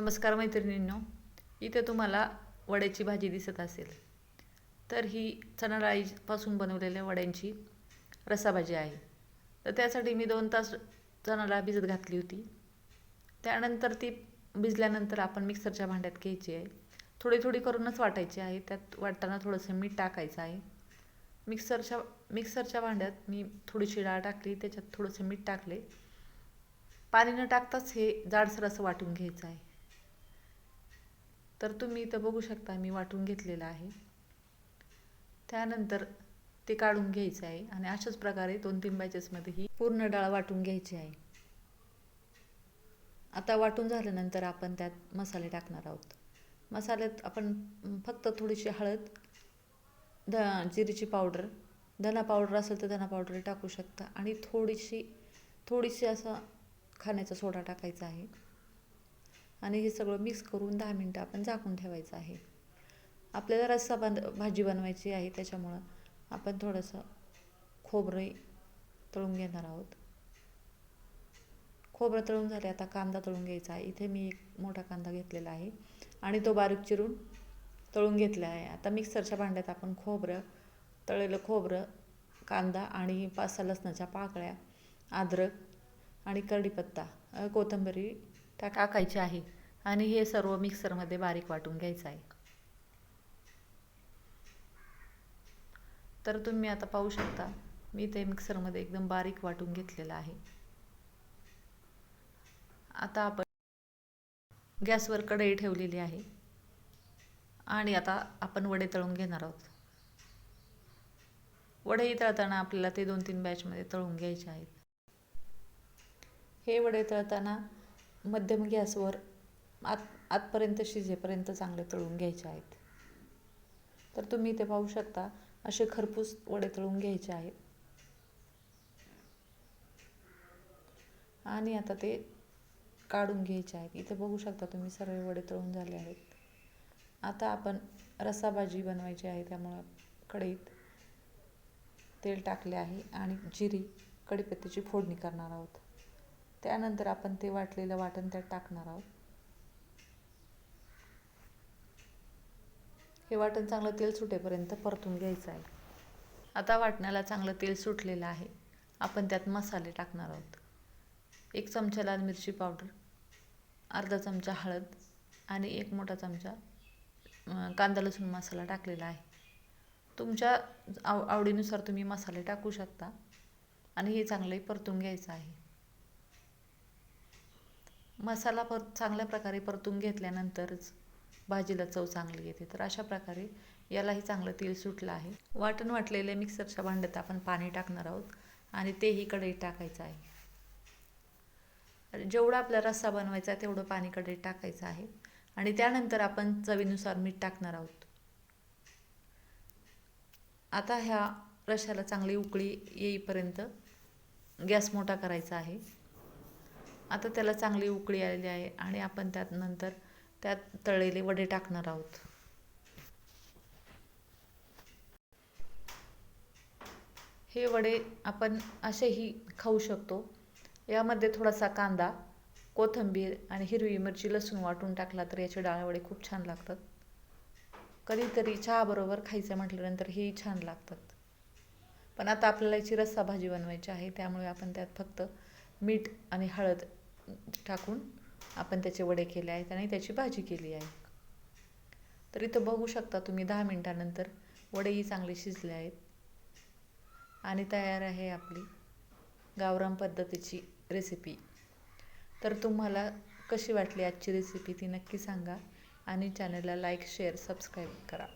नमस्कार मैत्रिणींनो इथे तुम्हाला वड्याची भाजी दिसत असेल तर ही चणा डाळीपासून बनवलेल्या वड्यांची रसाभाजी आहे. तर त्यासाठी मी दोन तास चणा डाळ भिजत घातली होती. त्यानंतर ती भिजल्यानंतर आपण मिक्सरच्या भांड्यात घ्यायची आहे. थोडी थोडी करूनच वाटायची आहे. त्यात वाटताना थोडंसं मीठ टाकायचं आहे. मिक्सरच्या मिक्सरच्या भांड्यात मी थोडीशी डाळ टाकली. त्याच्यात थोडंसं मीठ टाकले. पाणी न टाकताच हे जाडसर असं वाटून घ्यायचं आहे. तर तुम्ही इथं बघू शकता मी वाटून घेतलेलं आहे. त्यानंतर ते काढून घ्यायचं आहे आणि अशाच प्रकारे दोन तीन बॅचेसमध्ये ही पूर्ण डाळ वाटून घ्यायची आहे. आता वाटून झाल्यानंतर आपण त्यात मसाले टाकणार आहोत. मसाल्यात आपण फक्त थोडीशी हळद ध जिरीची पावडर धना पावडर असेल तर धना पावडर टाकू शकता आणि थोडीशी थोडीशी असं खाण्याचा सोडा टाकायचा आहे. आणि हे सगळं मिक्स करून दहा मिनटं आपण झाकून ठेवायचं आहे. आपल्याला रस्सा बंद भाजी बनवायची आहे त्याच्यामुळं आपण थोडंसं खोबरं तळून घेणार आहोत. खोबरं तळून झाले आता कांदा तळून घ्यायचा आहे. इथे मी एक मोठा कांदा घेतलेला आहे आणि तो बारीक चिरून तळून घेतला आहे. आता मिक्सरच्या भांड्यात आपण खोबरं तळलेलं खोबरं कांदा आणि पाच सहा लसणाच्या पाकळ्या अद्रक आणि कढीपत्ता कोथिंबीर त्या टाकायच्या आहे. आणि हे सर्व मिक्सरमध्ये बारीक वाटून घ्यायचं आहे. तर तुम्ही आता पाहू शकता मी ते मिक्सरमध्ये एकदम बारीक वाटून घेतलेलं आहे. आता आपण गॅसवर कढई ठेवलेली आहे. आणि आता आपण वडे तळून घेणार आहोत. वडेही तळताना आपल्याला ते दोन तीन बॅचमध्ये तळून घ्यायचे आहेत. हे वडे तळताना मध्यम गॅसवर आत आतपर्यंत शिजेपर्यंत चांगले तळून घ्यायचे आहेत. तर तुम्ही इथे पाहू शकता असे खरपूस वडे तळून घ्यायचे आहेत. आणि आता ते काढून घ्यायचे आहेत. इथे बघू शकता तुम्ही सर्व वडे तळून झाले आहेत. आता आपण रसाभाजी बनवायची आहे त्यामुळं कढईत तेल टाकले आहे आणि जिरी कढीपत्त्याची फोडणी करणार आहोत. त्यानंतर आपण ते वाटलेलं वाटण त्यात टाकणार आहोत. हे वाटण चांगलं तेल सुटेपर्यंत परतून घ्यायचं आहे. आता वाटण्याला चांगलं तेल सुटलेलं आहे. आपण त्यात मसाले टाकणार आहोत. एक चमचा लाल मिरची पावडर अर्धा चमचा हळद आणि एक मोठा चमचा कांदा लसूण मसाला टाकलेला आहे. तुमच्या आव आवडीनुसार तुम्ही मसाले टाकू शकता आणि हे चांगले परतून घ्यायचं आहे. मसाला पर चांगल्या प्रकारे परतून घेतल्यानंतरच भाजीला चव चांगली येते. तर अशा प्रकारे यालाही चांगलं तेल सुटलं आहे. वाटण वाटलेले मिक्सरच्या भांड्यात आपण पाणी टाकणार आहोत आणि तेही कढईत टाकायचं आहे. जेवढा आपला रस्सा बनवायचा आहे तेवढं पाणी कढईत टाकायचं आहे. आणि त्यानंतर आपण चवीनुसार मीठ टाकणार आहोत. आता ह्या रश्याला चांगली उकळी येईपर्यंत गॅस मोठा करायचा आहे. आता त्याला चांगली उकळी आलेली आहे आणि आपण त्यात नंतर त्यात तळलेले वडे टाकणार आहोत. हे वडे आपण असेही खाऊ शकतो. यामध्ये थोडासा कांदा कोथिंबीर आणि हिरवी मिरची लसूण वाटून टाकला तर याचे डाळ वडे खूप छान लागतात. कधीतरी चहाबरोबर खायचं म्हटल्यानंतर हेही छान लागतात. पण आता आपल्याला याची रस्सा भाजी बनवायची आहे त्यामुळे आपण त्यात फक्त मीठ आणि हळद टाकून आपण त्याचे वडे केले आहेत आणि त्याची भाजी केली आहे. तर इथं बघू शकता तुम्ही दहा मिनटानंतर वडेही चांगले शिजले आहेत. आणि तयार आहे आपली गावराम पद्धतीची रेसिपी तर तुम्हाला कशी वाटली आजची रेसिपी ती नक्की सांगा आणि चॅनलला लाईक शेअर सबस्क्राईब करा.